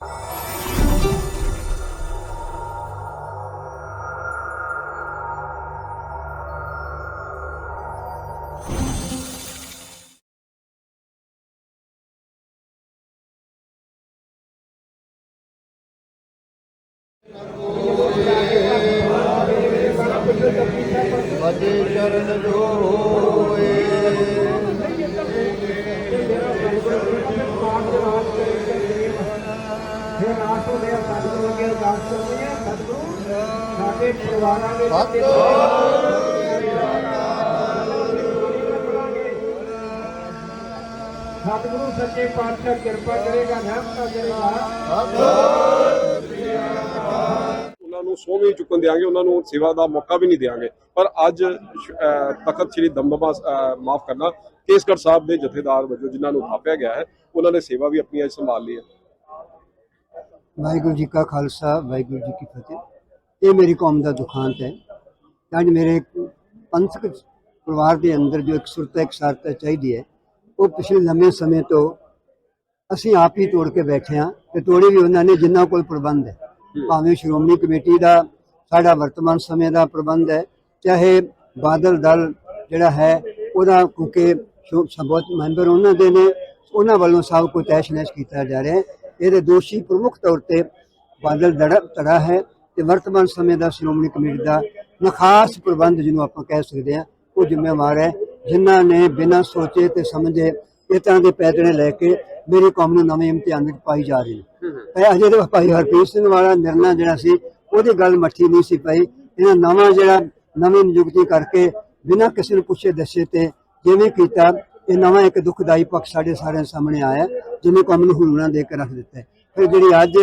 ਅਜੇ ਸਤਿਗੁਰੂ ਸੱਚੇ ਪਾਤਸ਼ਾਹ ਕਿਰਪਾ ਕਰੇਗਾ ਰਹਿਮਤ ਕਰੇਗਾ। ਉਹਨਾਂ ਨੂੰ ਸਹੁੰ ਵੀ ਚੁੱਕਣ ਦਿਆਂਗੇ ਉਹਨਾਂ ਨੂੰ ਸੇਵਾ ਦਾ ਮੌਕਾ ਵੀ ਨਹੀਂ ਦਿਆਂਗੇ। ਪਰ ਅੱਜ ਤਖਤ ਸ੍ਰੀ ਦਮਦਮਾ ਮਾਫ ਕਰਨਾ ਕੇਸਗੜ੍ਹ ਸਾਹਿਬ ਦੇ ਜਥੇਦਾਰ ਵਜੋਂ ਜਿਨ੍ਹਾਂ ਨੂੰ ਥਾਪਿਆ ਗਿਆ ਹੈ ਉਹਨਾਂ ਨੇ ਸੇਵਾ ਵੀ ਆਪਣੀ ਅੱਜ ਸੰਭਾਲ ਲਈ ਹੈ। ਵਾਹਿਗੁਰੂ ਜੀ ਕਾ ਖਾਲਸਾ ਵਾਹਿਗੁਰੂ ਜੀ ਕੀ ਫਤਿਹ। ਇਹ ਮੇਰੀ ਕੌਮ ਦਾ ਦੁਖਾਂਤ ਹੈ। ਅੱਜ ਮੇਰੇ ਪੰਥਕ ਪਰਿਵਾਰ ਦੇ ਅੰਦਰ ਜੋ ਇੱਕ ਸੁਰਤਾ ਇੱਕ ਸਾਰਤਾ ਚਾਹੀਦੀ ਹੈ ਉਹ ਪਿਛਲੇ ਲੰਮੇ ਸਮੇਂ ਤੋਂ ਅਸੀਂ ਆਪ ਹੀ ਤੋੜ ਕੇ ਬੈਠੇ ਹਾਂ ਤੇ ਤੋੜੀ ਵੀ ਉਹਨਾਂ ਨੇ ਜਿਨ੍ਹਾਂ ਕੋਲ ਪ੍ਰਬੰਧ ਹੈ। ਭਾਵੇਂ ਸ਼੍ਰੋਮਣੀ ਕਮੇਟੀ ਦਾ ਸਾਡਾ ਵਰਤਮਾਨ ਸਮੇਂ ਦਾ ਪ੍ਰਬੰਧ ਹੈ ਚਾਹੇ ਬਾਦਲ ਦਲ ਜਿਹੜਾ ਹੈ ਉਹਦਾ ਕਿਉਂਕਿ ਬਹੁਤ ਮੈਂਬਰ ਉਹਨਾਂ ਦੇ ਨੇ ਉਹਨਾਂ ਵੱਲੋਂ ਸਭ ਕੁਝ ਤੈਸ਼-ਨੈਸ਼ ਕੀਤਾ ਜਾ ਰਿਹਾ ਹੈ। ਇਹਦੇ ਦੋਸ਼ੀ ਪ੍ਰਮੁੱਖ ਤੌਰ ਤੇ ਬਾਦਲ ਦੜਾ ਧੜਾ ਹੈ। ਤੇ ਵਰਤਮਾਨ ਸਮੇਂ ਦਾ ਸ਼੍ਰੋਮਣੀ ਕਮੇਟੀ ਦਾ ਨਖਾਸ ਪ੍ਰਬੰਧ ਜਿਹਨੂੰ ਆਪਾਂ ਕਹਿ ਸਕਦੇ ਹਾਂ ਉਹ ਜ਼ਿੰਮੇਵਾਰ ਹੈ ਜਿਨ੍ਹਾਂ ਨੇ ਬਿਨਾਂ ਸੋਚੇ ਤੇ ਸਮਝੇ ਇਹ ਤਰ੍ਹਾਂ ਦੇ ਪੈਦਲੇ ਲੈ ਕੇ ਮੇਰੀ ਕੌਮ ਨੂੰ ਨਵੇਂ ਇਮਤਿਹਾਨ ਵਿੱਚ ਪਾਈ ਜਾ ਰਹੀ ਹੈ। ਇਹ ਅਜੇ ਤਾਂ ਭਾਈ ਹਰਪ੍ਰੀਤ ਸਿੰਘ ਵਾਲਾ ਨਿਰਣਾ ਜਿਹੜਾ ਸੀ ਉਹਦੀ ਗੱਲ ਮੱਠੀ ਨਹੀਂ ਸੀ ਪਈ। ਇਹਨਾਂ ਨਵਾਂ ਜਿਹੜਾ ਨਵੀਂ ਨਿਯੁਕਤੀ ਕਰਕੇ ਬਿਨਾਂ ਕਿਸੇ ਨੂੰ ਪੁੱਛੇ ਦੱਸੇ ਤੇ ਜਿਵੇਂ ਕੀਤਾ ਇਹ ਨਵਾਂ ਇੱਕ ਦੁਖਦਾਈ ਪੱਖ ਸਾਡੇ ਸਾਰਿਆਂ ਸਾਹਮਣੇ ਆਇਆ ਜਿਹਨੇ ਕੌਮ ਨੂੰ ਹੁਲਣਾ ਦੇ ਕੇ ਰੱਖ ਦਿੱਤਾ। ਫਿਰ ਜਿਹੜੀ ਅੱਜ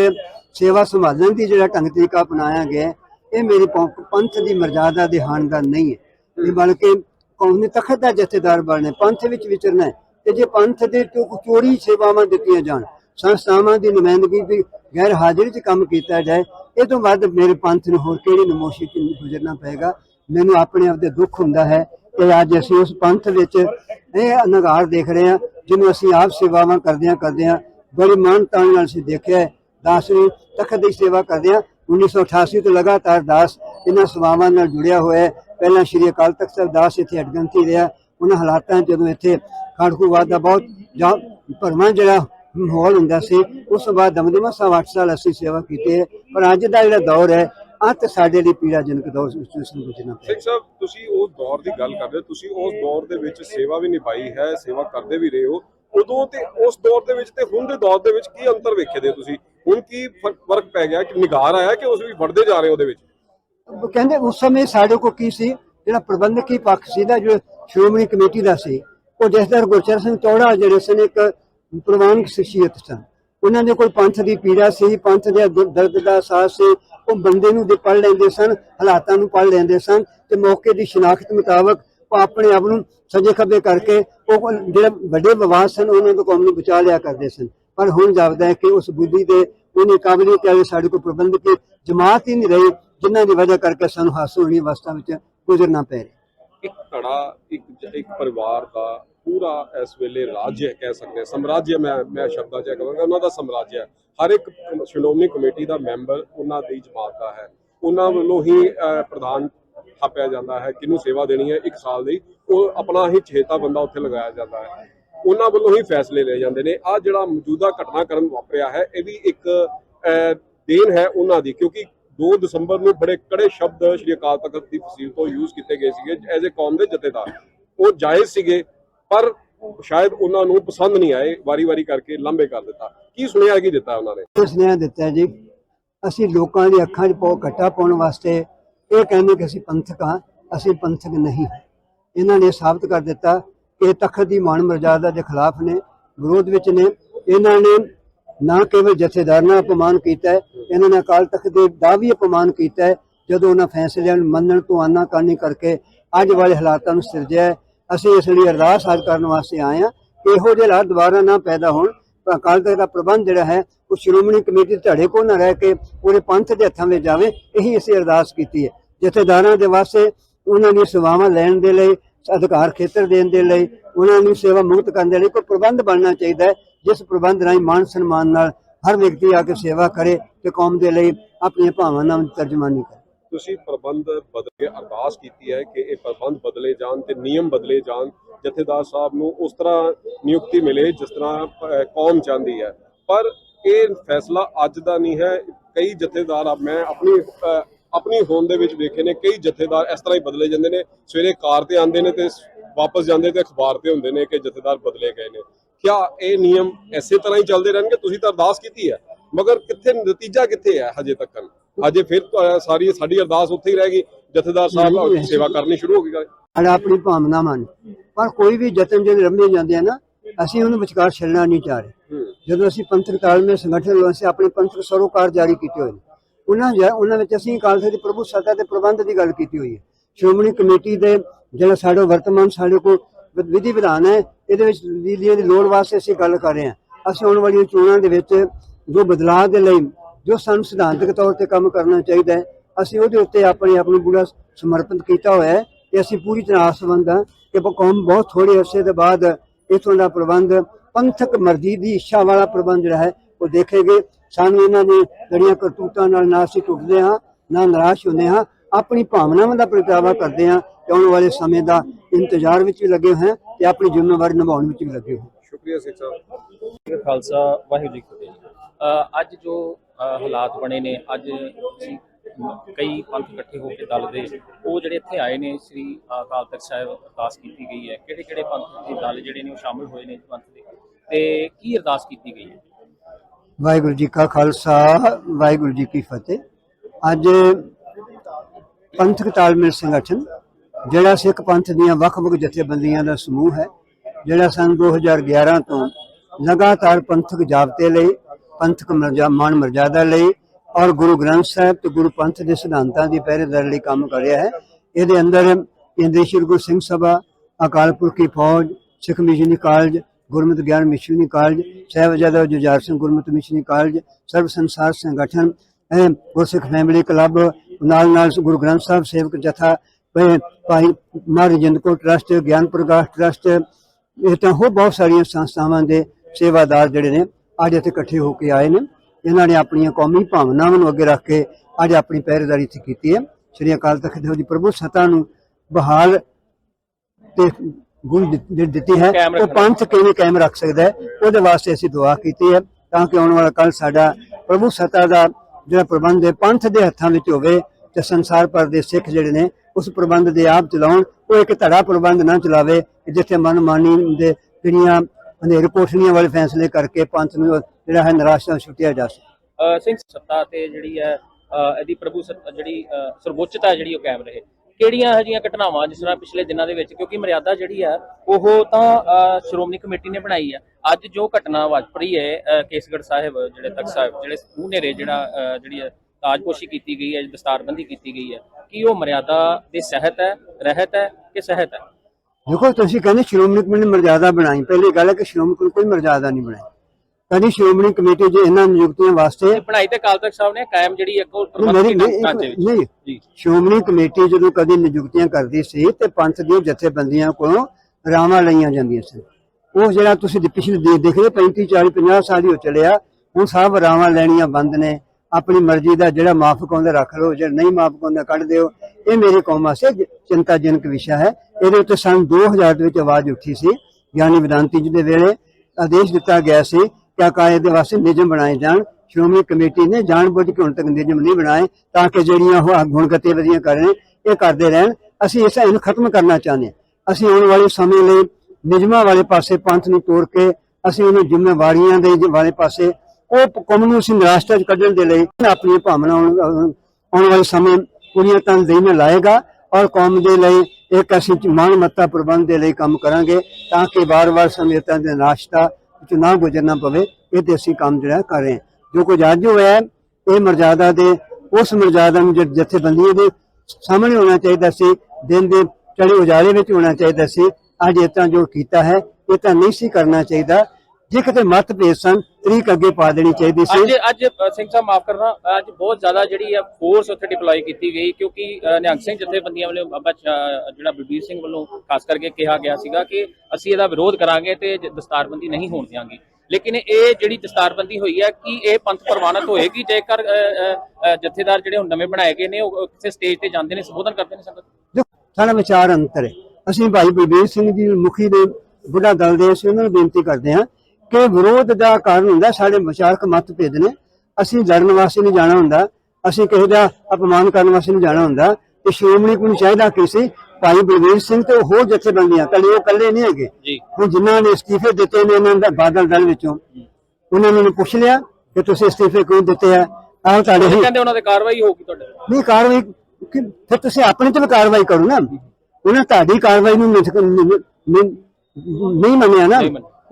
ਸੇਵਾ ਸੰਭਾਲਣ ਦੀ ਜਿਹੜਾ ਢੰਗ ਤਰੀਕਾ ਅਪਣਾਇਆ ਗਿਆ, ਇਹ ਮੇਰੀ ਪੰਥ ਦੀ ਮਰਜ਼ਾਦਾ ਦੇ ਹਾਣ ਦਾ ਨਹੀਂ ਹੈ। ਇਹ ਬਲਕਿ ਕੌਮ ਤਖਤ ਦਾ ਜਥੇਦਾਰ ਬਣਨਾ ਪੰਥ ਵਿੱਚ ਵਿਚਰਨਾ ਤੇ ਜੇ ਪੰਥ ਦੇ ਚੋਰੀ ਸੇਵਾਵਾਂ ਦਿੱਤੀਆਂ ਜਾਣ, ਸੰਸਥਾਵਾਂ ਦੀ ਨੁਮਾਇੰਦਗੀ ਦੀ ਗੈਰ ਹਾਜ਼ਰੀ 'ਚ ਕੰਮ ਕੀਤਾ ਜਾਏ, ਇਹ ਤੋਂ ਵੱਧ ਮੇਰੇ ਪੰਥ ਨੂੰ ਹੋਰ ਕਿਹੜੀ ਨਮੋਸ਼ੀ ਚ ਗੁਜ਼ਰਨਾ ਪਏਗਾ? ਮੈਨੂੰ ਆਪਣੇ ਆਪ ਦੇ ਦੁੱਖ ਹੁੰਦਾ ਹੈ ਕਿ ਅੱਜ ਅਸੀਂ ਉਸ ਪੰਥ ਵਿੱਚ ਇਹ ਅਨਗਾਰ ਦੇਖ ਰਹੇ ਹਾਂ, ਜਿਹਨੂੰ ਅਸੀਂ ਆਪ ਸੇਵਾਵਾਂ ਕਰਦਿਆਂ ਕਰਦਿਆਂ ਬੜੀ ਮਾਨਤਾ ਨਾਲ ਅਸੀਂ ਦੇਖਿਆ ਦਾਸ ਨੂੰ ਤਖਤ ਦੀ ਸੇਵਾ ਕਰਦਿਆਂ 1988 ਤੋਂ ਲਗਾਤਾਰ ਦਾਸ ਇਹਨਾਂ ਸੇਵਾਵਾਂ ਨਾਲ ਜੁੜਿਆ ਹੋਇਆ ਹੈ। ਪਹਿਲਾਂ ਸ਼੍ਰੀ ਅਕਾਲ ਤਖਤ ਸਾਹਿਬ ਦਾਸ ਇੱਥੇ ਅਡਗੰਤੀ ਰਿਹਾ। ਉਹਨਾਂ ਹਾਲਾਤਾਂ ਜਦੋਂ ਇੱਥੇ ਖਾੜਕੂਵਾਦ ਦਾ ਬਹੁਤ ਜਾਂ ਭਰਵਾਂ ਜਿਹੜਾ ਮਾਹੌਲ ਹੁੰਦਾ ਸੀ, ਉਸ ਤੋਂ ਬਾਅਦ ਦਮਦਮਾ ਸਾਹਿਬ 8 ਸਾਲ ਅਸੀਂ ਸੇਵਾ ਕੀਤੀ ਹੈ। ਪਰ ਅੱਜ ਦਾ ਜਿਹੜਾ ਦੌਰ ਹੈ, ਅੰਤ ਸਾਡੇ ਲਈ ਪੀੜਾਜਨਕ ਦੌਰ ਵਿੱਚ ਗੁਜ਼ਰਨਾ ਪਿਆ। ਸਿੰਘ ਸਾਹਿਬ, ਤੁਸੀਂ ਉਸ ਦੌਰ ਦੀ ਗੱਲ ਕਰ ਹੋ। ਤੁਸੀਂ ਉਸ ਦੌਰ ਦੇ ਵਿੱਚ ਸੇਵਾ ਵੀ ਨਿਭਾਈ ਹੈ, ਸੇਵਾ ਕਰਦੇ ਵੀ ਰਹੇ ਹੋ। ਉਦੋਂ ਤੇ ਉਸ ਦੌਰ ਦੇ ਵਿੱਚ ਤੇ ਹੁਣ ਦੇ ਦੌਰ ਦੇ ਵਿੱਚ ਕੀ ਅੰਤਰ ਵੇਖਦੇ ਤੁਸੀਂ? ਹੁਣ ਕੀ ਫ਼ਰਕ ਪੈ ਗਿਆ ਕਿ ਨਿਗਾਰ ਆਇਆ ਕਿ ਉਸ ਵੀ ਵੱਧਦੇ ਜਾ ਰਹੇ ਉਹਦੇ ਵਿੱਚ? ਕਹਿੰਦੇ ਉਸ ਸਮੇਂ ਸਾਡੇ ਕੋਲ ਕੀ ਸੀ? ਜਿਹੜਾ ਪ੍ਰਬੰਧਕੀ ਪੱਖ ਸੀ ਦਾ ਜੋ ਸ਼੍ਰੋਮਣੀ ਕਮੇਟੀ ਦਾ ਸੀ, ਉਹ ਜਸਦਰ ਗੁਰਚਰਨ ਸਿੰਘ ਚੌੜਾ ਜਿਹੜੇ ਸਨ, ਇੱਕ ਪ੍ਰਵਾਨਿਕ ਸ਼ਖਸੀਅਤ ਸਨ। ਉਹਨਾਂ ਦੇ ਕੋਲ ਪੰਥ ਦੀ ਪੀੜਾ ਸੀ, ਪੰਥ ਦੇ ਦਰਦ ਦਾ ਅਹਿਸਾਸ ਸੀ। ਉਹ ਬੰਦੇ ਨੂੰ ਦੇ ਪੜ ਲੈਂਦੇ ਸਨ, ਹਾਲਾਤਾਂ ਨੂੰ ਪੜ ਲੈਂਦੇ ਸਨ ਤੇ ਮੌਕੇ ਦੀ ਸ਼ਨਾਖਤ ਮੁਤਾਬਕ ਉਹ ਆਪਣੇ ਆਪ ਨੂੰ ਸੱਜੇ ਖੱਬੇ ਕਰਕੇ ਉਹ ਜਿਹੜੇ ਵੱਡੇ ਵਿਵਾਦ ਸਨ, ਉਹਨਾਂ ਤੋਂ ਕੌਮ ਨੂੰ ਬਚਾ ਲਿਆ ਕਰਦੇ ਸਨ। ਪਰ ਹੁਣ ਜਾਪਦਾ ਹੈ ਕਿ ਉਸ ਬੁੱਧੀ ਦੇ ਉਹਨੇ ਕਾਬਲੀਅਤ ਵਾਲੇ ਸਾਡੇ ਕੋਲ ਪ੍ਰਬੰਧਕੀ ਜਮਾਤ ਹੀ ਨਹੀਂ ਰਹੀ, ਜਿਨ੍ਹਾਂ ਦੀ ਵਜ੍ਹਾ ਕਰਕੇ ਸਾਨੂੰ ਹਾਸੋਹੀਣੀ ਅਵਸਥਾ ਵਿੱਚ ਗੁਜ਼ਰਨਾ ਪੈ ਰਿਹਾ। ਇੱਕ ਧੜਾ, ਇੱਕ ਇੱਕ ਪਰਿਵਾਰ ਦਾ ਪੂਰਾ ਇਸ ਵੇਲੇ ਰਾਜ ਕਹਿ ਸਕਦੇ ਸਮਰਾਜ ਮੈਂ ਮੈਂ ਸ਼ਬਦਾਂ 'ਚ ਕਹਾਂਗਾ, ਉਹਨਾਂ ਦਾ ਸਮਰਾਜ ਹਰ ਇੱਕ ਸ਼੍ਰੋਮਣੀ ਕਮੇਟੀ ਦਾ ਮੈਂਬਰ ਉਹਨਾਂ ਦੀ ਜਮਾਤ ਦਾ ਹੈ। ਉਹਨਾਂ ਵੱਲੋਂ ਹੀ ਪ੍ਰਧਾਨ ਥਾਪਿਆ ਜਾਂਦਾ ਹੈ ਕਿਹਨੂੰ ਸੇਵਾ ਦੇਣੀ ਹੈ ਇੱਕ ਸਾਲ ਦੀ ਉਹ ਆਪਣਾ ਹੀ ਚੇਤਾ ਬੰਦਾ ਉੱਥੇ ਲਗਾਇਆ ਜਾਂਦਾ ਹੈ। ਉਹਨਾਂ ਵੱਲੋਂ ਹੀ ਫੈਸਲੇ ਲਏ ਜਾਂਦੇ ਨੇ। ਆ ਜਿਹੜਾ ਮੌਜੂਦਾ ਘਟਨਾਕ੍ਰਮ ਵਾਪਰਿਆ ਹੈ ਇਹ ਵੀ ਇੱਕ ਅਹ, ਹੈ ਉਹਨਾਂ ਦੀ ਕਿਉਂਕਿ 2 ਦਸੰਬਰ ਨੂੰ ਬੜੇ ਕੜੇ ਸ਼ਬਦ ਸ਼੍ਰੀ ਅਕਾਲ ਤਖਤ ਦੀ ਫਸੀਲ ਤੋਂ ਯੂਜ਼ ਕੀਤੇ ਗਏ ਸੀਗੇ ਐਜ਼ ਅ ਕੌਮ ਦੇ ਜਥੇਦਾਰ। ਉਹ ਜਾਇਜ਼ ਸੀਗੇ ਪਰ ਸ਼ਾਇਦ ਉਹਨਾਂ ਨੂੰ ਪਸੰਦ ਨਹੀਂ ਆਏ ਵਾਰੀ-ਵਾਰੀ ਕਰਕੇ ਲਾਂਬੇ ਕਰ ਦਿੱਤਾ। ਕੀ ਸੁਣਿਆ ਕੀ ਦਿੱਤਾ ਉਹਨਾਂ ਨੇ? ਇਹ ਸੁਨੇਹਾ ਦਿੱਤਾ ਜੀ ਅਸੀਂ ਲੋਕਾਂ ਦੀ ਅੱਖਾਂ 'ਚ ਪੋ ਘੱਟਾ ਪਾਉਣ ਵਾਸਤੇ ਇਹ ਕਹਿੰਦੇ ਕਿ ਅਸੀਂ ਪੰਥਕ ਹਾਂ, ਅਸੀਂ ਪੰਥਕ ਨਹੀਂ। ਇਹਨਾਂ ਨੇ ਸਾਬਤ ਕਰ ਦਿੱਤਾ ਕਿ ਇਹ ਤਖਤ ਦੀ ਮਾਨ ਮਰਜ਼ਾਦਾ ਦੇ ਖਿਲਾਫ ਨੇ, ਵਿਰੋਧ ਵਿੱਚ ਨੇ। ਇਹਨਾਂ ਨੇ ਨਾ ਕੇਵਲ ਜਥੇਦਾਰ ਨਾਲ ਅਪਮਾਨ ਕੀਤਾ ਇਹਨਾਂ ਨੇ ਅਕਾਲ ਤਖਤ ਦੇ ਦਾ ਵੀ ਅਪਮਾਨ ਕੀਤਾ ਜਦੋਂ ਉਹਨਾਂ ਫੈਸਲਿਆਂ ਨੂੰ ਮੰਨਣ ਤੋਂ ਆਨਾ ਆਨਾਕਾਨੀ ਕਰਕੇ ਅੱਜ ਵਾਲੇ ਹਾਲਾਤਾਂ ਨੂੰ ਸਿਰਜਿਆ ਅਸੀਂ ਇਸ ਲਈ ਅਰਦਾਸ ਅੱਜ ਕਰਨ ਵਾਸਤੇ ਆਏ ਹਾਂ ਇਹੋ ਜਿਹੇ ਹਾਲਾਤ ਦੁਬਾਰਾ ਨਾ ਪੈਦਾ ਹੋਣ। ਪਰ ਅਕਾਲ ਤਖਤ ਦਾ ਪ੍ਰਬੰਧ ਜਿਹੜਾ ਹੈ, ਉਹ ਸ਼੍ਰੋਮਣੀ ਕਮੇਟੀ ਦੇ ਧੜੇ ਕੋ ਨਾ ਰਹਿ ਕੇ ਪੂਰੇ ਪੰਥ ਦੇ ਹੱਥਾਂ ਵਿੱਚ ਜਾਵੇ, ਇਹੀ ਅਸੀਂ ਅਰਦਾਸ ਕੀਤੀ ਹੈ। ਜਥੇਦਾਰਾਂ ਦੇ ਵਾਸਤੇ ਉਹਨਾਂ ਦੀ ਸੇਵਾਵਾਂ ਲੈਣ ਦੇ ਲਈ, ਅਧਿਕਾਰ ਖੇਤਰ ਦੇਣ ਦੇ ਲਈ, ਉਹਨਾਂ ਨੂੰ ਸੇਵਾ ਮੁਕਤ ਕਰਨ ਦੇ ਲਈ ਕੋਈ ਪ੍ਰਬੰਧ ਬਣਨਾ ਚਾਹੀਦਾ ਹੈ, ਜਿਸ ਪ੍ਰਬੰਧ ਰਾਹੀਂ ਮਾਨ ਸਨਮਾਨ ਨਾਲ ਹਰ ਵਿਅਕਤੀ ਆ ਕੇ ਸੇਵਾ ਕਰੇ ਤੇ ਕੌਮ ਦੇ ਲਈ ਆਪਣੀਆਂ ਭਾਵਨਾਵਾਂ ਦੀ ਤਰਜਮਾਨੀ ਕਰੇ। ਤੁਸੀਂ ਪ੍ਰਬੰਧ ਬਦਲ ਕੇ ਅਰਦਾਸ ਕੀਤੀ ਹੈ ਕਿ ਇਹ ਪ੍ਰਬੰਧ ਬਦਲੇ ਜਾਣ ਤੇ ਨਿਯਮ ਬਦਲੇ ਜਾਣ। ਜਥੇਦਾਰ ਸਾਹਿਬ ਨੂੰ ਉਸ ਤਰ੍ਹਾਂ ਨਿਯੁਕਤੀ ਮਿਲੇ ਜਿਸ ਤਰ੍ਹਾਂ ਕੌਮ ਚਾਹੁੰਦੀ ਹੈ। ਪਰ ਇਹ ਫੈਸਲਾ ਅੱਜ ਦਾ ਨਹੀਂ ਹੈ। ਕਈ ਜਥੇਦਾਰ ਮੈਂ ਆਪਣੀ ਆਪਣੀ ਹੋਂਦ ਦੇ ਵਿੱਚ ਵੇਖੇ ਨੇ ਕਈ ਜਥੇਦਾਰ ਇਸ ਤਰ੍ਹਾਂ ਹੀ ਬਦਲੇ ਜਾਂਦੇ ਨੇ ਸਵੇਰੇ ਕਾਰ ਤੇ ਆਉਂਦੇ ਨੇ ਤੇ ਵਾਪਸ ਜਾਂਦੇ ਤੇ ਅਖਬਾਰ ਤੇ ਹੁੰਦੇ ਨੇ ਕਿ ਜਥੇਦਾਰ ਬਦਲੇ ਗਏ ਨੇ। ਕਿਆ ਇਹ ਨਿਯਮ ਐਸੇ ਤਰ੍ਹਾਂ ਹੀ ਚੱਲਦੇ ਰਹਿਣਗੇ? ਤੁਸੀਂ ਤਾਂ ਅਰਦਾਸ ਕੀਤੀ ਹੈ ਮਗਰ ਕਿੱਥੇ ਨਤੀਜਾ ਕਿੱਥੇ ਹੈ ਹਜੇ ਤੱਕ? ਹਜੇ ਫਿਰ ਸਾਰੀ ਸਾਡੀ ਅਰਦਾਸ ਉੱਥੇ ਹੀ ਰਹਿ ਗਈ ਜਥੇਦਾਰ ਸਾਹਿਬ ਸੇਵਾ ਕਰਨੀ ਸ਼ੁਰੂ ਹੋ ਗਈ ਸਾਡਾ ਆਪਣੀ ਭਾਵਨਾਵਾਂ ਨੇ ਪਰ ਕੋਈ ਵੀ ਯਤਨ ਜਿਹੜੇ ਰੰਭੇ ਜਾਂਦੇ ਆ ਨਾ ਅਸੀਂ ਉਹਨੂੰ ਵਿਚਕਾਰ ਛੱਡਣਾ ਨਹੀਂ ਚਾਹ ਰਹੇ। ਜਦੋਂ ਅਸੀਂ ਪੰਥਕ ਤਾਲਮੇਲ ਸੰਗਠਨ ਵੱਲੋਂ ਅਸੀਂ ਆਪਣੇ ਪੰਥਕ ਸਰੋਕਾਰ ਜਾਰੀ ਕੀਤੇ ਹੋਏ ਨੇ। ਉਹਨਾਂ ਉਹਨਾਂ ਵਿੱਚ ਅਸੀਂ ਖਾਲਸੇ ਦੀ ਪ੍ਰਭੂ ਸੱਤਾ ਤੇ ਪ੍ਰਬੰਧ ਦੀ ਗੱਲ ਕੀਤੀ ਹੋਈ ਹੈ। ਸ਼੍ਰੋਮਣੀ ਕਮੇਟੀ ਦੇ ਜਿਹੜਾ ਸਾਡਾ ਵਰਤਮਾਨ ਸਾਡੇ ਕੋਲ ਵਿਧੀ ਵਿਧਾਨ ਹੈ, ਇਹਦੇ ਵਿੱਚ ਤਬਦੀਲੀਆਂ ਦੀ ਲੋੜ ਵਾਸਤੇ ਅਸੀਂ ਗੱਲ ਕਰ ਰਹੇ ਹਾਂ। ਅਸੀਂ ਆਉਣ ਵਾਲੀਆਂ ਚੋਣਾਂ ਦੇ ਵਿੱਚ ਜੋ ਬਦਲਾਅ ਦੇ ਲਈ, ਜੋ ਸਾਨੂੰ ਸਿਧਾਂਤਕ ਤੌਰ ਤੇ ਕੰਮ ਕਰਨਾ ਚਾਹੀਦਾ ਹੈ, ਅਸੀਂ ਉਹਦੇ ਉੱਤੇ ਆਪਣੇ ਆਪ ਨੂੰ ਪੂਰਾ ਸਮਰਪਿਤ ਕੀਤਾ ਹੋਇਆ ਹੈ ਤੇ ਅਸੀਂ ਪੂਰੀ ਤਰ੍ਹਾਂ ਆਸਵੰਦ ਹਾਂ ਕਿ ਕੌਮ ਬਹੁਤ ਥੋੜੇ ਅਰਸੇ ਦੇ ਬਾਅਦ ਇਥੋਂ ਦਾ ਪ੍ਰਬੰਧ ਪੰਥਕ ਮਰਜ਼ੀ ਦੀ ਇੱਛਾ ਵਾਲਾ ਪ੍ਰਬੰਧ ਜਿਹੜਾ ਹੈ, ਉਹ ਦੇਖੇਗੇ। ਸਾਨੂੰ ਇਹਨਾਂ ਦੇ ਜਿਹੜੀਆਂ ਕਰਤੂਤਾਂ ਨਾਲ ਨਾ ਅਸੀਂ ਟੁੱਟਦੇ ਹਾਂ, ਨਾ ਨਿਰਾਸ਼ ਹੁੰਦੇ ਹਾਂ, ਆਪਣੀ ਭਾਵਨਾਵਾਂ ਦਾ ਪ੍ਰਗਟਾਵਾ ਕਰਦੇ ਹਾਂ ਤੇ ਆਉਣ ਵਾਲੇ ਸਮੇਂ ਦਾ ਇੰਤਜ਼ਾਰ ਵਿੱਚ ਵੀ ਲੱਗੇ ਹੋਏ ਹਾਂ ਤੇ ਆਪਣੀ ਜ਼ਿੰਮੇਵਾਰੀ ਨਿਭਾਉਣ ਵਿੱਚ ਵੀ ਲੱਗੇ ਹੋਏ ਸ਼ੁਕਰੀਆ ਸਿੰਘ ਸਾਹਿਬ। ਖਾਲਸਾ ਵਾਹਿਗੁਰੂ ਜੀ ਕੀ ਫਤਿਹ। ਅੱਜ ਜੋ ਹਾਲਾਤ ਬਣੇ ਨੇ, ਅੱਜ ਕਈ ਪੰਥ ਇਕੱਠੇ ਹੋ ਕੇ ਦਲ ਦੇ, ਉਹ ਜਿਹੜੇ ਇੱਥੇ ਆਏ ਨੇ, ਸ੍ਰੀ ਅਕਾਲ ਤਖਤ ਸਾਹਿਬ ਅਰਦਾਸ ਕੀਤੀ ਗਈ ਹੈ। ਕਿਹੜੇ ਕਿਹੜੇ ਪੰਥ ਦੇ ਦਲ ਜਿਹੜੇ ਨੇ ਉਹ ਸ਼ਾਮਿਲ ਹੋਏ ਨੇ ਇਸ ਪੰਥ ਦੇ? ਤੇ ਕੀ ਅਰਦਾਸ ਕੀਤੀ ਗਈ ਹੈ? ਵਾਹਿਗੁਰੂ ਜੀ ਕਾ ਖਾਲਸਾ, ਵਾਹਿਗੁਰੂ ਜੀ ਕੀ ਫਤਿਹ। ਅੱਜ ਪੰਥਕ ਤਾਲਮੇਲ ਸੰਗਠਨ, ਜਿਹੜਾ ਸਿੱਖ ਪੰਥ ਦੀਆਂ ਵੱਖ-ਵੱਖ ਜਥੇਬੰਦੀਆਂ ਦਾ ਸਮੂਹ ਹੈ, ਜਿਹੜਾ ਸਨ 2011 ਤੋਂ ਲਗਾਤਾਰ ਪੰਥਕ ਜਾਬਤੇ ਲਈ, ਪੰਥਕ ਮਰਜਾ ਮਾਨ ਮਰਜ਼ਾਦਾ ਲਈ ਔਰ ਗੁਰੂ ਗ੍ਰੰਥ ਸਾਹਿਬ ਤੇ ਗੁਰੂ ਪੰਥ ਦੇ ਸਿਧਾਂਤਾਂ ਦੀ ਪਹਿਰੇਦਾਰੀ ਲਈ ਕੰਮ ਕਰ ਰਿਹਾ ਹੈ। ਇਹਦੇ ਅੰਦਰ ਕੇਂਦਰੀ ਸ਼੍ਰੀ ਗੁਰੂ ਸਿੰਘ ਸਭਾ, ਅਕਾਲ ਪੁਰਖ ਕੀ ਫੌਜ, ਸਿੱਖ ਮਿਸ਼ਨਰੀ ਕਾਲਜ ਗੁਰਮਤਿ Gian missionary college Sahibzada Jujhar Singh Gurmat missionary college, ਸਰਬ ਸੰਸਾਰ ਸੰਗਠਨ ਗੁਰਸਿੱਖ ਫੈਮਿਲੀ ਕਲੱਬ, ਨਾਲ ਨਾਲ ਗੁਰੂ ਗ੍ਰੰਥ ਸਾਹਿਬ ਸੇਵਕ ਜਥਾ ਭਾਈ ਮਹਾਰਾਜ ਜਿੰਦ ਕੋ ਟਰਸਟ, ਗਿਆਨ ਪ੍ਰਕਾਸ਼ ਟਰਸਟ, ਇਹ ਤਾਂ ਹੋਰ ਬਹੁਤ ਸਾਰੀਆਂ ਸੰਸਥਾਵਾਂ ਦੇ ਸੇਵਾਦਾਰ ਜਿਹੜੇ ਨੇ, ਅੱਜ ਇੱਥੇ ਇਕੱਠੇ ਹੋ ਕੇ ਆਏ ਨੇ। ਇਹਨਾਂ ਨੇ ਆਪਣੀਆਂ ਕੌਮੀ ਭਾਵਨਾਵਾਂ ਨੂੰ ਅੱਗੇ ਰੱਖ ਕੇ ਅੱਜ ਆਪਣੀ ਪਹਿਰੇਦਾਰੀ ਇੱਥੇ ਕੀਤੀ ਹੈ। ਸ੍ਰੀ ਅਕਾਲ ਤਖਤ ਦੇ ਦੀ ਪ੍ਰਭੂ ਸਤਾ ਨੂੰ ਬਹਾਲ ਤੇ ਗੁਣ ਦਿੱਤ- ਜਿਹੜੀ ਦਿੱਤੀ ਹੈ ਉਹ। ਪੰਥ ਕਿਵੇਂ ਕਾਇਮ ਰੱਖ ਸਕਦਾ ਹੈ ਉਹਦੇ ਵਾਸਤੇ ਅਸੀਂ ਦੁਆ ਕੀਤੀ ਹੈ ਤਾਂ ਕਿ ਆਉਣ ਵਾਲਾ ਕੱਲ ਸਾਡਾ ਪ੍ਰਭੂ ਸਤਾ ਦਾ ਜਿਹੜਾ ਪ੍ਰਬੰਧ ਹੈ ਪੰਥ ਦੇ ਹੱਥਾਂ ਵਿੱਚ ਹੋਵੇ ਤੇ ਸੰਸਾਰ ਭਰ ਦੇ ਸਿੱਖ ਜਿਹੜੇ ਨੇ ਉਸ ਪ੍ਰਬੰਧ ਦੇ ਆਪ ਚਲਾਉਣ ਉਹ ਇੱਕ ਧੜਾ ਪ੍ਰਬੰਧ ਨਾ ਚਲਾਵੇ ਜਿੱਥੇ ਮਨਮਾਨੀ ਦੇ ਜਿਹੜੀਆਂ ਹਨੇਰ ਕੋਠੜੀਆਂ ਵਾਲੇ ਫੈਸਲੇ ਕਰਕੇ ਪੰਥ ਨੂੰ ਜਿਹੜਾ ਹੈ ਨਿਰਾਸ਼ਾ ਛੁੱਟਿਆ ਜਾ ਸਕੇ ਸਿੰਘ ਸੱਤਾ ਤੇ ਜਿਹੜੀ ਹੈ ਇਹਦੀ ਪ੍ਰਭੂ ਜਿਹੜੀ ਸਰਵੋੱਚਤਾ ਜਿਹੜੀ ਉਹ ਕਾਇਮ ਰਹੇ ਕਿਹੜੀਆਂ ਇਹੋ ਜਿਹੀਆਂ ਘਟਨਾਵਾਂ ਜਿਸ ਤਰ੍ਹਾਂ ਪਿਛਲੇ ਦਿਨਾਂ ਦੇ ਵਿੱਚ? ਕਿਉਂਕਿ ਮਰਿਆਦਾ ਜਿਹੜੀ ਹੈ ਉਹ ਤਾਂ ਸ਼੍ਰੋਮਣੀ ਕਮੇਟੀ ਨੇ ਬਣਾਈ ਹੈ ਅੱਜ ਜੋ ਘਟਨਾ ਵਾਪਰੀ ਹੈ ਅ, ਕੇਸਗੜ੍ਹ ਸਾਹਿਬ ਜਿਹੜੇ ਤਖਤ ਸਾਹਿਬ ਜਿਹੜੇ ਸਮੂਹ ਨੇਰੇ ਜਿਹੜਾ ਜਿਹੜੀ ਹੈ ਤਾਜਪੋਸ਼ੀ ਕੀਤੀ ਗਈ ਹੈ ਦਸਤਾਰਬੰਦੀ ਕੀਤੀ ਗਈ ਹੈ ਕੀ ਉਹ ਮਰਿਆਦਾ ਦੇ ਸਹਿਤ ਹੈ ਰਹਿਤ ਹੈ ਕਿ ਸਹਿਤ ਹੈ? ਦੇਖੋ ਤੁਸੀਂ ਕਹਿੰਦੇ ਸ਼੍ਰੋਮਣੀ ਕਮੇਟੀ ਨੇ ਮਰਜ਼ਾਦਾ ਬਣਾਈ। ਪਹਿਲੀ ਗੱਲ ਹੈ ਕਿ ਸ਼੍ਰੋਮਣੀ ਕਮੇਟੀ ਕੋਈ ਮਰਜ਼ਾਦਾ ਨਹੀਂ ਬਣਾਈ। ਕਦੀ ਸ਼੍ਰੋਮਣੀ ਕਮੇਟੀ ਜੇ ਇਹਨਾਂ ਨਿਯੁਕਤੀਆਂ ਵਾਸਤੇ ਬਣਾਈ ਤੇ ਅਕਾਲ ਤਖਤ ਸਾਹਿਬ ਨੇ ਕਾਇਮ ਜਿਹੜੀ ਇੱਕ ਉਹ ਮੇਰੀ ਪ੍ਰਬੰਧਕੀ ਢਾਂਚੇ ਵਿੱਚ ਨਹੀਂ ਜੀ। ਸ਼੍ਰੋਮਣੀ ਕਮੇਟੀ ਜਦੋਂ ਕਦੀ ਨਿਯੁਕਤੀਆਂ ਕਰਦੀ ਸੀ ਤੇ ਪੰਥ ਦੀਆਂ ਜਥੇਬੰਦੀਆਂ ਕੋਲੋਂ ਰਾਵਾਂ ਲਈਆਂ ਜਾਂਦੀਆਂ ਸਨ ਉਹ ਜਿਹੜਾ ਤੁਸੀਂ ਦੇ- ਪਿਛਲੇ ਦੇ ਦੇਖਦੇ 35 40 50 ਸਾਲ ਹੀ ਹੋ ਚਲਿਆ ਹੁਣ ਸਭ ਰਾਵਾਂ ਲੈਣੀਆਂ ਬੰਦ ਨੇ। ਆਪਣੀ ਮਰਜ਼ੀ ਦਾ ਜਿਹੜਾ ਮਾਫਕ ਆਉਂਦਾ ਰੱਖ ਲਓ ਜਿਹੜਾ ਨਹੀਂ ਮਾਫਕ ਆਉਂਦਾ ਕੱਢ ਦਿਓ। ਇਹ ਮੇਰੀ ਕੌਮ ਵਾਸਤੇ ਜ- ਚਿੰਤਾਜਨਕ ਵਿਸ਼ਾ ਹੈ। ਇਹਦੇ ਉੱਤੇ ਸਨ 2000 ਦੇ ਵਿੱਚ ਆਵਾਜ਼ ਉੱਠੀ ਸੀ। ਗਿਆਨੀ ਵਿਦਾਂਤੀ ਜੀ ਦੇ ਵੇਲੇ ਆਦੇਸ਼ ਦਿੱਤਾ ਗਿਆ ਸੀ ਕਿ ਕਾਇਦੇ ਦੇ ਵਾਸਤੇ ਨਿਯਮ ਬਣਾਏ ਜਾਣ, ਸ਼੍ਰੋਮਣੀ ਕਮੇਟੀ ਨੇ ਜਾਣਬੁੱਝ ਕੇ ਹੁਣ ਤੱਕ ਨਿਯਮ ਨਹੀਂ ਬਣਾਏ ਤਾਂ ਕਿ ਜਿਹੜੀਆਂ ਉਹ ਗੁਣ ਗਤੀਵਿਧੀਆਂ ਕਰ ਰਹੇ ਇਹ ਕਰਦੇ ਰਹਿਣ। ਅਸੀਂ ਇਸ ਇਹਨੂੰ ਖਤਮ ਕਰਨਾ ਚਾਹੁੰਦੇ ਹਾਂ। ਅਸੀਂ ਆਉਣ ਵਾਲੇ ਸਮੇਂ ਲਈ ਨਿਯਮਾਂ ਵਾਲੇ ਪਾਸੇ ਪੰਥ ਨੂੰ ਤੋੜ ਕੇ ਅਸੀਂ ਉਹਨੂੰ ਜ਼ਿੰਮੇਵਾਰੀਆਂ ਦੇ ਵਾਲੇ ਪਾਸੇ ਉਹ ਕੌਮ ਨੂੰ ਅਸੀਂ ਨਿਰਾਸ਼ਤਾ ਚ ਕੱਢਣ ਦੇ ਲਈ ਆਪਣੀਆਂ ਭਾਵਨਾ ਆਉਣ ਵਾਲੇ ਸਮੇਂ ਪੂਰੀਆਂ ਤਨਦੇਹੀ ਨਾਲ ਲਾਏਗਾ ਔਰ ਕੌਮ ਦੇ ਲਈ ਇੱਕ ਅਸੀਂ ਮਾਨ ਮੱਤਾ ਪ੍ਰਬੰਧ ਦੇ ਲਈ ਕੰਮ ਕਰਾਂਗੇ ਤਾਂ ਕਿ ਵਾਰ-ਵਾਰ ਸਮੇਤਾਂ ਦੇ ਨਾਸ਼ਤਾ ਵਿੱਚ ਨਾ ਗੁਜ਼ਰਨਾ ਪਵੇ, ਇਹ ਤੇ ਅਸੀਂ ਕੰਮ ਜਿਹੜਾ ਕਰ ਰਹੇ ਹਾਂ। ਜੋ ਕੁਝ ਅੱਜ ਹੋਇਆ ਇਹ ਮਰਜ਼ਾਦਾ ਦੇ, ਉਸ ਮਰਜ਼ਾਦਾ ਨੂੰ ਜਥੇਬੰਦੀਆਂ ਦੇ ਸਾਹਮਣੇ ਹੋਣਾ ਚਾਹੀਦਾ ਸੀ, ਦਿਨ ਦੇ ਚੜੇ ਉਜਾਲੇ ਵਿੱਚ ਹੋਣਾ ਚਾਹੀਦਾ ਸੀ। ਅੱਜ ਇਹ ਤਾਂ ਜੋ ਕੀਤਾ ਹੈ, ਇਹ ਤਾਂ ਨਹੀਂ ਸੀ ਕਰਨਾ ਚਾਹੀਦਾ। ਜੇ ਕਿਤੇ ਮਤਭੇਦ ਸਨ ਤਰੀਕ ਅੱਗੇ ਪਾ ਦੇਣੀ ਚਾਹੀਦੀ ਸੀ। ਅੱਜ ਅੱਜ ਸਿੰਘ ਸਾਹਿਬ ਮਾਫ ਕਰਨਾ ਅੱਜ ਬਹੁਤ ਜ਼ਿਆਦਾ ਜਿਹੜੀ ਹੈ ਫੋਰਸ ਉੱਥੇ ਡਿਪਲੋਏ ਕੀਤੀ ਗਈ ਕਿਉਂਕਿ ਨਿਹੰਗ ਸਿੰਘ ਜਥੇਬੰਦੀਆਂ ਵੱਲੋਂ ਬਾਬਾ ਜਿਹੜਾ ਬਲਬੀਰ ਸਿੰਘ ਵੱਲੋਂ ਖਾਸ ਕਰਕੇ ਕਿਹਾ ਗਿਆ ਸੀਗਾ ਕਿ ਅਸੀਂ ਇਹਦਾ ਵਿਰੋਧ ਕਰਾਂਗੇ ਤੇ ਦਸਤਾਰਬੰਦੀ ਨਹੀਂ ਹੋਣ ਦਿਆਂਗੇ। ਲੇਕਿਨ ਇਹ ਜਿਹੜੀ ਦਸਤਾਰਬੰਦੀ ਹੋਈ ਹੈ ਕੀ ਇਹ ਪੰਥ ਪ੍ਰਵਾਨਿਤ ਹੋਏਗੀ? ਜੇਕਰ ਜਥੇਦਾਰ ਜਿਹੜੇ ਹੁਣ ਨਵੇਂ ਬਣਾਏ ਗਏ ਨੇ ਉਹ ਕਿਸੇ ਸਟੇਜ ਤੇ ਜਾਂਦੇ ਨੇ ਸੰਬੋਧਨ ਕਰਦੇ ਨੇ ਸੰਗਤ? ਦੇਖੋ ਸਾਡਾ ਵਿਚਾਰ ਅੰਤਰ ਹੈ। ਅਸੀਂ ਭਾਈ ਬਲਬੀਰ ਸਿੰਘ ਜੀ ਮੁਖੀ ਦੇ ਬੁੱਢਾ ਦਲ ਦੇ ਅਸੀਂ ਉਹਨਾਂ ਨੂੰ ਬੇਨਤੀ ਕਰਦੇ ਹਾਂ ਕਿ ਵਿਰੋਧ ਦਾ ਕਾਰਨ ਹੁੰਦਾ ਸਾਡੇ ਵਿਚਾਰਕ ਮਤਭੇਦ ਨੇ। ਅਸੀਂ ਲੜਨ ਵਾਸਤੇ ਨਹੀਂ ਜਾਣਾ ਹੁੰਦਾ। ਅਸੀਂ ਕਿਸੇ ਦਾ ਅਪਮਾਨ ਕਰਨ ਵਾਸਤੇ ਨਹੀਂ ਜਾਣਾ ਹੁੰਦਾ। ਤੇ ਸ਼੍ਰੋਮਣੀ ਨੂੰ ਚਾਹੀਦਾ ਕਿ ਸੀ? ਭਾਈ ਬਲਬੀਰ ਸਿੰਘ ਤੇ ਹੋਰ ਜਥੇਬੰਦੀਆਂ ਕੱਲੇ ਉਹ ਕੱਲੇ ਨਹੀਂ ਹੈਗੇ। ਹੁਣ ਜਿਨ੍ਹਾਂ ਨੇ ਅਸਤੀਫੇ ਦਿੱਤੇ ਨੇ ਇਹਨਾਂ ਦਾ ਬਾਦਲ ਦਲ ਵਿੱਚੋਂ ਉਹਨਾਂ ਨੇ ਪੁੱਛ ਲਿਆ ਕਿ ਤੁਸੀਂ ਅਸਤੀਫੇ ਕਿਉਂ ਦਿੱਤੇ ਆ? ਆਹ ਤੁਹਾਡੇ ਹੀ ਕਹਿੰਦੇ ਉਹਨਾਂ ਤੇ ਕਾਰਵਾਈ ਹੋਊਗੀ ਤੁਹਾਡੇ ਨਹੀਂ ਕਾਰਵਾਈ ਫਿਰ ਤੁਸੀਂ ਆਪਣੇ ਤੇ ਕਾਰਵਾਈ ਕਰੋ ਨਾ। ਉਹਨਾਂ ਤੁਹਾਡੀ ਕਾਰਵਾਈ ਨ- ਨਹੀਂ ਮੰਨਿਆ ਨਾ।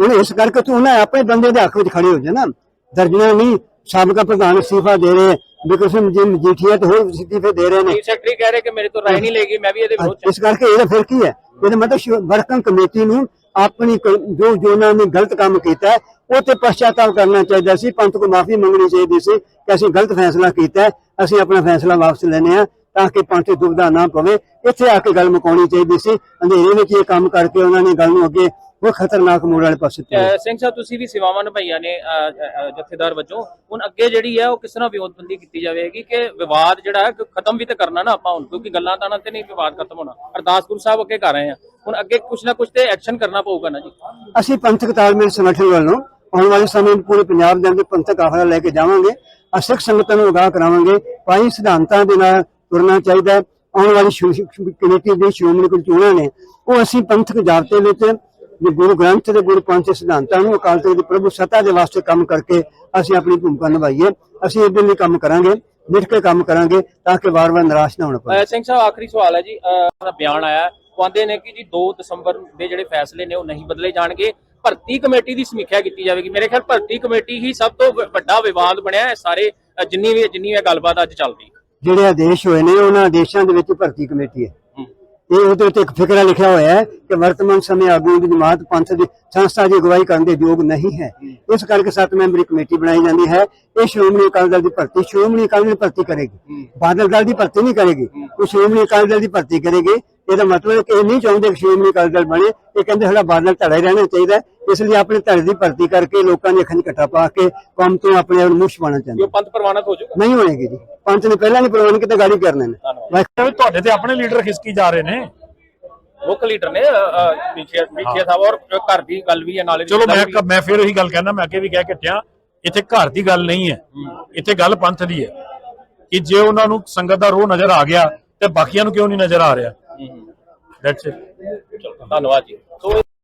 ਉਹਨੇ ਇਸ ਕਰਕੇ ਤੂੰ ਉਹਨਾਂ ਆਪਣੇ ਬੰਦੇ ਦੇ ਹੱਕ ਵਿੱਚ ਖੜੇ ਹੋ ਜਾ ਨਾ। ਦਰਜਨਾ ਨਹੀਂ ਸਾਬਕਾ ਪ੍ਰਧਾਨ ਅਸਤੀਫਾ ਦੇ ਰਹੇ। ਬਿਕਰ ਸਿੰਘ ਜੀ ਮਜੀਠੀਆ ਤੇ ਹੋਰ ਅਸਤੀਫੇ ਦੇ ਰਹੇ ਨੇ। ਸੈਕਟਰੀ ਕਹਿ ਰਹੇ ਕਿ ਮੇਰੇ ਤੋਂ ਰਾਏ ਨਹੀਂ ਲੇਗੀ ਮੈਂ ਵੀ ਇਹਦੇ ਵਿਰੋਧ ਇਸ ਕਰਕੇ ਇਹਦਾ ਫਿਰ ਕੀ ਹੈ? ਇਹਦਾ ਮਤਲਬ ਵਰਕਿੰਗ ਕਮੇਟੀ ਨੂੰ ਆਪਣੀ ਜੋ ਜੋ ਉਹਨਾਂ ਨੇ ਗਲਤ ਕੰਮ ਕੀਤਾ ਉਹ ਤੇ ਪਛਤਾਵਾ ਕਰਨਾ ਚਾਹੀਦਾ ਸੀ। ਪੰਥ ਕੋ ਮਾਫੀ ਮੰਗਣੀ ਚਾਹੀਦੀ ਸੀ ਕਿ ਅਸੀਂ ਗਲਤ ਫੈਸਲਾ ਕੀਤਾ ਅਸੀਂ ਆਪਣਾ ਫੈਸਲਾ ਵਾਪਸ ਲੈਨੇ ਆ ਤਾਂ ਕਿ ਪੰਥ ਦੀ ਦੁਬਿਧਾ ਨਾ ਪਵੇ। ਇੱਥੇ ਆ ਕੇ ਗੱਲ ਮੁਕਾਉਣੀ ਚਾਹੀਦੀ ਸੀ। ਅੰਧੇਰੇ ਵਿੱਚ ਇਹ ਕੰਮ ਕਰਕੇ ਉਹਨਾਂ ਨੇ ਗੱਲ ਨੂੰ ਅੱਗੇ ਉਹ ਖਤਰਨਾਕ ਮੋੜ ਵਾਲੇ ਪਾਸੇ ਅਹ ਸਿੰਘ ਸਾਹਿਬ ਤੁਸੀਂ ਵੀ ਸੇਵਾਵਾਂ ਨਿਭਾਈਆਂ ਨੇ ਜਥੇਦਾਰ ਵਜੋਂ। ਹੁਣ ਅੱਗੇ ਜਿਹੜੀ ਹੈ ਉਹ ਕਿਸ ਤਰ੍ਹਾਂ ਵਿਉਂਤਬੰਦੀ ਕੀਤੀ ਜਾਵੇਗੀ ਕਿ ਵਿਵਾਦ ਜਿਹੜਾ ਹੈ ਖਤਮ ਵੀ ਤੇ ਕਰਨਾ ਨਾ ਆਪਾਂ ਹੁਣ ਕਿਉਂਕਿ ਗੱਲਾਂ ਤਾਂ ਤੇ ਨਹੀਂ ਵਿਵਾਦ ਖਤਮ ਹੋਣਾ। ਅਰਦਾਸ ਗੁਰੂ ਸਾਹਿਬ ਅੱਗੇ ਕਰ ਰਹੇ ਆ ਹੁਣ ਅੱਗੇ ਕੁਛ ਨਾ ਕੁਛ ਤੇ ਐਕਸ਼ਨ ਕਰਨਾ ਪਊਗਾ ਨਾ ਜੀ। ਅਸੀਂ ਪੰਥਕ ਤਾਲਮੇਲ ਸੰਗਠਨ ਵੱਲੋਂ ਆਉਣ ਵਾਲੇ ਸਮੇਂ ਵਿੱਚ ਪੂਰੇ ਪੰਜਾਬ ਦੇ ਅੰਦਰ ਪੰਥਕ ਆਫਰਾ ਲੈ ਕੇ ਜਾਵਾਂਗੇ। ਅਸੀਂ ਸਿੱਖ ਸੰਗਤਾਂ ਨੂੰ ਅਗਾਹ ਕਰਾਵਾਂਗੇ। ਭਾਈ ਸਿਧਾਂਤਾਂ ਦੇ ਨਾਲ ਤੁਰਨਾ ਚਾਹੀਦਾ। ਆਉਣ ਵਾਲੀ ਕਮੇਟੀ ਦੀ ਸ਼੍ਰੋਮਣੀ ਕਮੇਟੀ ਚੋਣਾਂ ਨੇ ਉਹ ਅਸੀਂ ਪੰਥਕ ਜਾਬਤੇ ਵਿੱਚ ਜੋ ਗੁਰੂ ਗ੍ਰੰਥ ਦੇ ਗੁਰੂ ਪੰਥ ਦੇ ਸਿਧਾਂਤਾਂ ਨੂੰ ਅਕਾਲ ਤਖਤ ਦੀ ਪ੍ਰਭੂ ਸੱਤਾ ਦੇ ਵਾਸਤੇ ਕੰਮ ਕਰਕੇ ਅਸੀਂ ਆਪਣੀ ਭੂਮਿਕਾ ਨਿਭਾਈਏ ਅਸੀਂ ਇਹਦੇ ਲਈ ਕੰਮ ਕਰਾਂਗੇ ਮਿਲ ਕੇ ਕੰਮ ਕਰਾਂਗੇ ਤਾਂ ਕਿ ਵਾਰ-ਵਾਰ ਨਿਰਾਸ਼ ਨਾ ਹੋਣਾ ਪਵੇ ਸਿੰਘ ਸਾਹਿਬ ਆਖਰੀ ਸਵਾਲ ਹੈ ਜੀ ਦਾ ਬਿਆਨ ਆਇਆ ਉਹ ਆਂਦੇ ਨੇ ਕਿ ਜੀ 2 ਦਸੰਬਰ ਦੇ ਜਿਹੜੇ ਫੈਸਲੇ ਨੇ ਉਹ ਨਹੀਂ ਬਦਲੇ ਜਾਣਗੇ। ਭਰਤੀ ਕਮੇਟੀ ਦੀ ਸਮੀਖਿਆ ਕੀਤੀ ਜਾਵੇਗੀ। ਮੇਰੇ ਖਿਆਲ ਭਰਤੀ ਕਮੇਟੀ ਹੀ ਸਭ ਤੋਂ ਵੱਡਾ ਵਿਵਾਦ ਬਣਿਆ ਹੈ ਸਾਰੇ ਜਿੰਨੀ ਵੀ ਜਿੰਨੀ ਵੀ ਗੱਲਬਾਤ ਅੱਜ ਚੱਲਦੀ। ਜਿਹੜੇ ਆਦੇਸ਼ ਹੋਏ ਨੇ ਉਹਨਾਂ ਆਦੇਸ਼ਾਂ ਦੇ ਵਿੱਚ ਭਰਤੀ ਕਮੇਟੀ ਹੈ। ਹੂੰ। ਉਹਦੇ ਉੱਤੇ ਇੱਕ ਫਿਕਰਾ ਲਿਖਿਆ ਹੋਇਆ ਹੈ ਕਿ ਵਰਤਮਾਨ ਸਮੇਂ ਆਗੂ ਦੀ ਜਮਾਤ ਪੰਥ ਦੀ ਸੰਸਥਾ ਦੀ ਅਗਵਾਈ ਕਰਨ ਦੇ ਯੋਗ ਨਹੀਂ ਹੈ ਇਸ ਕਰਕੇ ਸੱਤ ਮੈਂਬਰੀ ਕਮੇਟੀ ਬਣਾਈ ਜਾਂਦੀ ਹੈ ਇਹ ਸ਼੍ਰੋਮਣੀ ਅਕਾਲੀ ਦਲ ਦੀ ਭਰਤੀ, ਸ਼੍ਰੋਮਣੀ ਅਕਾਲੀ ਦਲ ਭਰਤੀ ਕਰੇਗੀ ਬਾਦਲ ਦਲ ਦੀ ਭਰਤੀ ਨਹੀਂ ਕਰੇਗੀ, ਉਹ ਸ਼੍ਰੋਮਣੀ ਅਕਾਲੀ ਦਲ ਦੀ ਭਰਤੀ ਕਰੇਗੀ ਇਹਦਾ ਮਤਲਬ ਕਿ ਇਹ ਨਹੀਂ ਚਾਹੁੰਦੇ ਕਿ ਸ਼੍ਰੋਮਣੀ ਅਕਾਲੀ ਦਲ ਬਣੇ ਇਹ ਕਹਿੰਦੇ ਸਾਡਾ ਬਾਦਲ ਧੜਾ ਹੀ ਰਹਿਣਾ ਚਾਹੀਦਾ ਹੈ। ਇਸ ਲਈ ਆਪਣੇ ਧੜੇ ਦੀ ਭਰਤੀ ਕਰਕੇ ਲੋਕਾਂ ਦੀ ਅੱਖਾਂ 'ਚ ਘੱਟਾ ਪਾ ਕੇ ਕੰਮ ਤੋਂ ਆਪਣੇ ਆਪ ਨੂੰ ਮੁਸ਼ ਚਾਹੁੰਦੇ ਜੋ ਪੰਥ ਪ੍ਰਵਾਨਿਤ ਹੋ ਜਾਊਗਾ? ਨਹੀਂ ਹੋਏਗੀ ਜੀ। ਪੰਥ ਨੇ ਪਹਿਲਾਂ ਨਹੀਂ ਪ੍ਰਵਾਨ ਕੀਤਾ ਗਾੜੀ ਕਰਨੇ ਨੇ। ਧੰਨਵਾਦ। ਵੀ ਤੁਹਾਡੇ ਤੇ ਆਪਣੇ ਲੀਡਰ ਖਿਸਕੀ ਜਾ ਰਹੇ ਨੇ। ਮੁੱਖ ਲੀਡਰ ਨੇ ਪੀਛੇ ਪੀਛੇ ਸਾਹਿਬ ਔਰ ਘਰ ਦੀ ਗੱਲ ਵੀ ਹੈ ਨਾਲੇ ਚਲੋ ਮੈਂ ਮੈਂ ਫਿਰ ਉਹੀ ਗੱਲ ਕਹਿਣਾ ਮੈਂ ਅੱਗੇ ਵੀ ਕਹਿ ਕੇ ਹਟਿਆ ਇੱਥੇ ਘਰ ਦੀ ਗੱਲ ਨਹੀਂ ਹੈ। ਇੱਥੇ ਗੱਲ ਪੰਥ ਦੀ ਹੈ। ਕਿ ਜੇ ਉਹਨਾਂ ਨੂੰ ਸੰਗਤ ਦਾ ਰੋਹ ਨਜ਼ਰ ਆ ਗਿਆ ਤੇ ਬਾਕੀਆਂ ਨੂੰ ਕਿਉਂ ਨਹੀਂ ਨਜ਼ਰ ਆ ਰਿਹਾ? ਦੈਟਸ ਇਟ ਚਲੋ, ਧੰਨਵਾਦ ਜੀ।